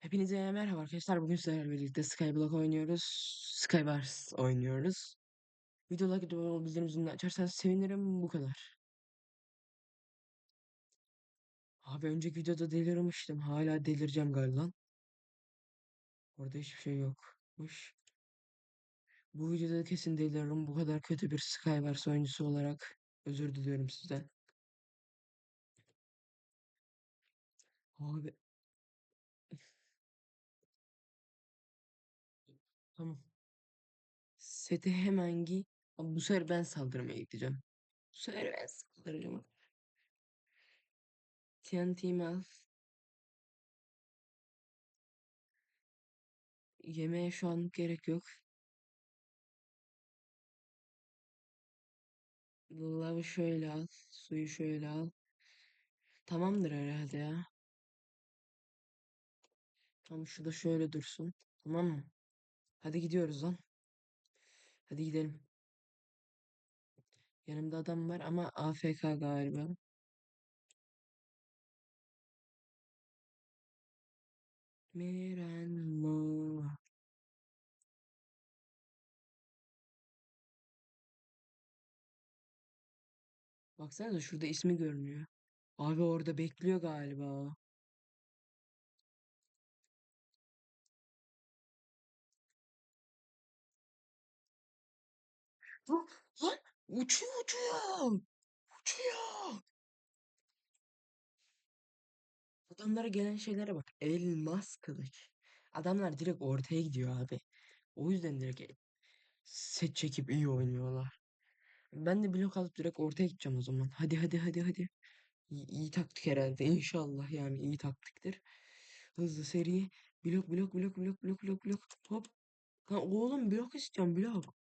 Hepinize merhaba arkadaşlar. Bugün sizlerle birlikte Skyblock oynuyoruz. Skywars oynuyoruz. Videoda gibi bildirimini açarsanız sevinirim. Bu kadar. Abi önceki videoda delirmiştim. Hala delireceğim galiba. Orada hiçbir şey yokmuş. Bu videoda kesin deliririm. Bu kadar kötü bir Skywars oyuncusu olarak özür diliyorum sizden. Abi. Tamam. Seti hemen giy. Ama bu sefer ben saldırmaya gideceğim. Bu sefer ben saldıracağım. TNT'mi al. Yemeğe şu an gerek yok. Lavı şöyle al. Suyu şöyle al. Tamamdır herhalde ya. Tamam şu da şöyle dursun. Tamam mı? Hadi gidiyoruz lan. Hadi gidelim. Yanımda adam var ama AFK galiba. Miranmo. Baksanıza şurada ismi görünüyor. Abi orada bekliyor galiba. Lan, lan uçuyor uçuyor. Uçuyor. Adamlara gelen şeylere bak. Elmas kılıç. Adamlar direkt ortaya gidiyor abi. O yüzden direkt set çekip iyi oynuyorlar. Ben de blok alıp direkt ortaya gideceğim o zaman. Hadi hadi hadi hadi. İyi, iyi taktik herhalde. İnşallah yani iyi taktiktir. Hızlı seri. Blok blok blok blok blok blok blok. Hop. Lan oğlum blok istiyorum blok.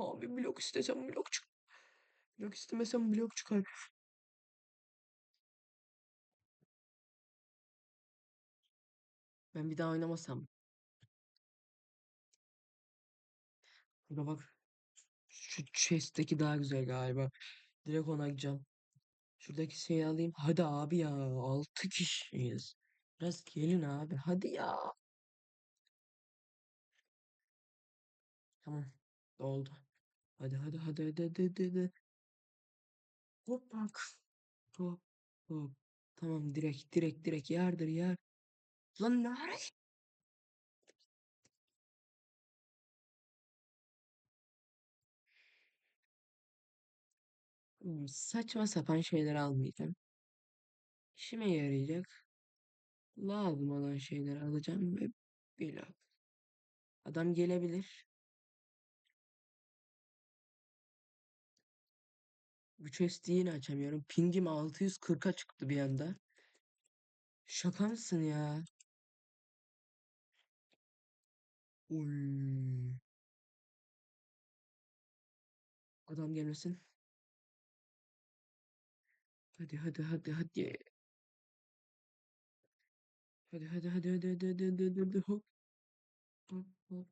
Abi blok istesem blok çık. Blok istemesem blok çıkar. Ben bir daha oynamasam. Burada bak. Şu chest'teki daha güzel galiba. Direkt ona gideceğim. Şuradaki şeyi alayım. Hadi abi ya. 6 kişiyiz. Biraz gelin abi. Hadi ya. Tamam. Oldu. Hadi hadi hadi hadi hadi hadi. hadi. Hop bak. Hop hop. Tamam direkt direkt direkt yardır yar. Lan ne ara? Hmm, Saçma sapan şeyler almayacağım. İşime yarayacak. Lazım olan şeyleri alacağım ve bir Adam gelebilir. Güç SD'ini açamıyorum. Pingim 640'a çıktı bir anda. Şaka mısın ya? Oy. Adam gelmesin. Hadi hadi hadi hadi. Hadi hadi hadi hadi hadi hadi hadi, hadi, hadi. hop. Hop hop.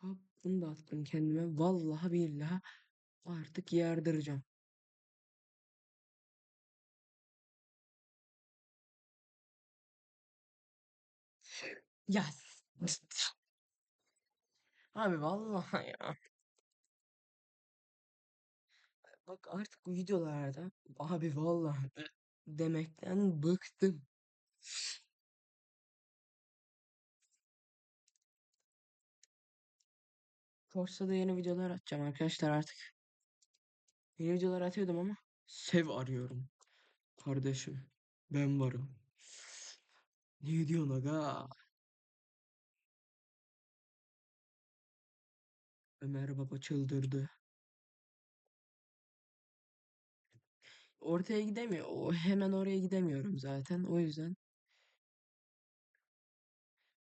Hop bunu da attım kendime. Vallahi billahi artık yardıracağım. Ya. Abi vallahi ya. Bak artık videolarda abi vallahi demekten bıktım. Forsa'da yeni videolar atacağım arkadaşlar artık. Yeni videolar atıyordum ama sev arıyorum. Kardeşim ben varım. Ne diyorsun aga? Ömer baba çıldırdı. Ortaya gidemiyor. O hemen oraya gidemiyorum zaten. O yüzden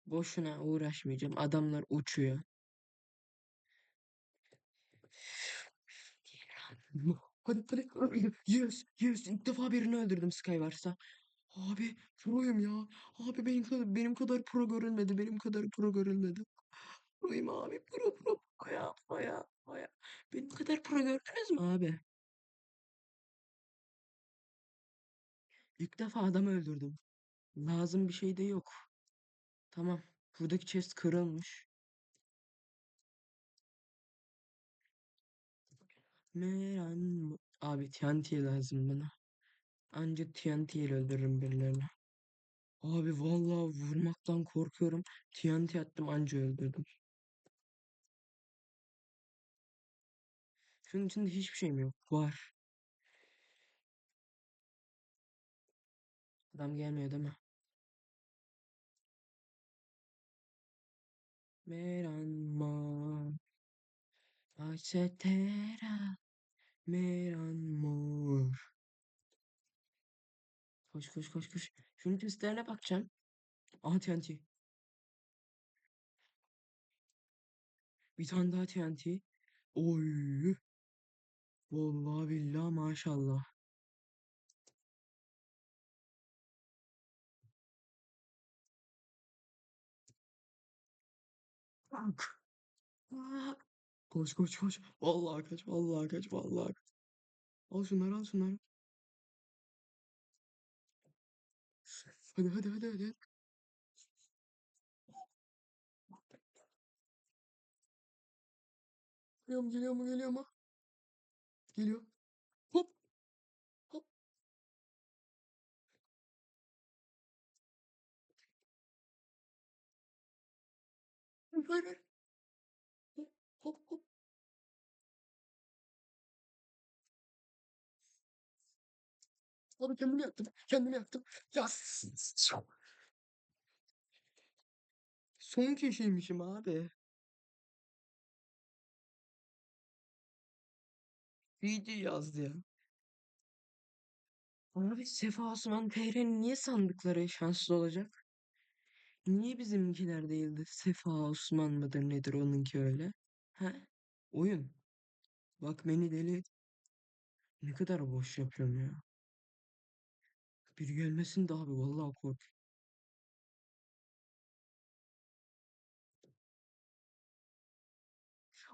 boşuna uğraşmayacağım. Adamlar uçuyor. Hadi hadi. Yes, yes. İlk defa birini öldürdüm Skywars'ta. Abi proyum ya. Abi benim kadar, benim kadar pro görülmedi. Benim kadar pro görülmedi. Proyum abi. Pro pro. Baya baya baya. Benim kadar pro gördünüz mü abi? İlk defa adam öldürdüm. Lazım bir şey de yok. Tamam. Buradaki chest kırılmış. Meran Abi TNT lazım bana. Anca TNT ile öldürürüm birilerini. Abi vallahi vurmaktan korkuyorum. TNT attım anca öldürdüm. Şunun içinde hiçbir şeyim yok. Var. Adam gelmiyor değil mi? Meranma Açetera Meranmor Koş koş koş koş. Şunun üstlerine bakacağım. Aha TNT. Bir tane daha TNT. Oy. Vallahi billahi maşallah. Aa, Koş koş koş. Vallahi kaç. Vallahi kaç. Vallahi kaç. Al şunları al şunları. Hadi hadi hadi hadi. Geliyor mu geliyor mu geliyor mu? Geliyor. Hop hop. Hayır hayır. Hop hop hop. Abi kendimi yaktım. Kendimi yaktım. Ya. Son kişiymişim abi. GG yazdı ya. Abi Sefa Osman TR'nin niye sandıkları şanslı olacak? Niye bizimkiler değildi? Sefa Osman mıdır nedir onunki öyle? He? Oyun. Bak beni deli et. Ne kadar boş yapıyorum ya. Biri gelmesin de abi vallahi kork.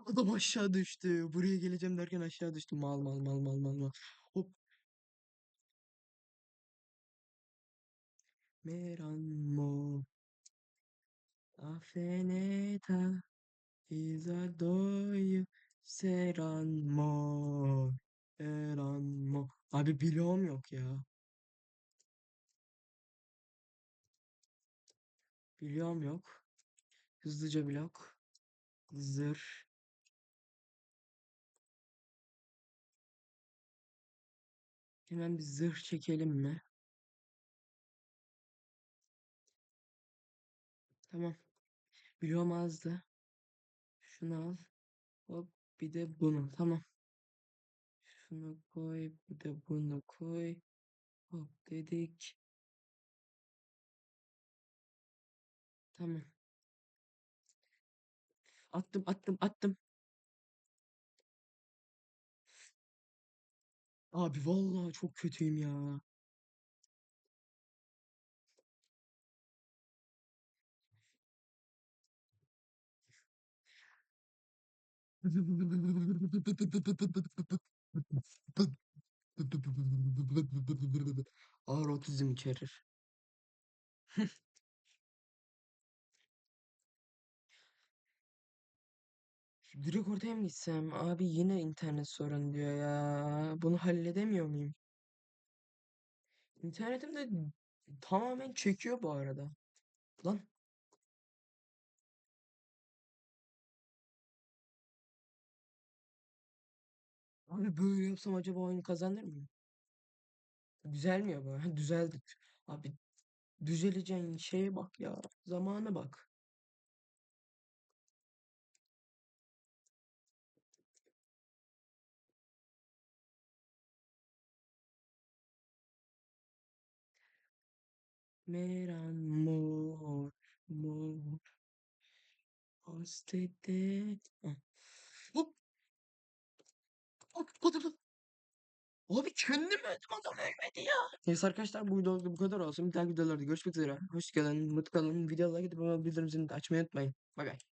Adam aşağı düştü. Buraya geleceğim derken aşağı düştü. Mal mal mal mal mal mal. Hop. Meranmo. Afeneta. İzadoyu. Seranmo. Eranmo. Abi bloğum yok ya. Bloğum yok. Hızlıca blok. Zırh. Hemen bir zırh çekelim mi? Tamam. Bloğum azdı. Şunu al. Hop bir de bunu. Tamam. Şunu koy. Bir de bunu koy. Hop dedik. Tamam. Attım attım attım. Abi vallahi çok kötüyüm ya. Ağır otizm içerir. Direkt ortaya mı gitsem? Abi yine internet sorun diyor ya. Bunu halledemiyor muyum? İnternetim de tamamen çekiyor bu arada. Lan abi böyle yapsam acaba oyunu kazanır mıyım? Düzelmiyor bu. Ha, düzeldi. Abi düzeleceğin şeye bak ya. Zamana bak. Meran mor mor hastede. Ah. Hop hop hop hop. Abi kendim öldüm adam ölmedi ya. Neyse arkadaşlar bu videoluk bu kadar olsun. Bir dahaki videolarda görüşmek üzere. Hoşçakalın, mutlu kalın. Videolara gidip bildirim zilini açmayı unutmayın. Bay bay.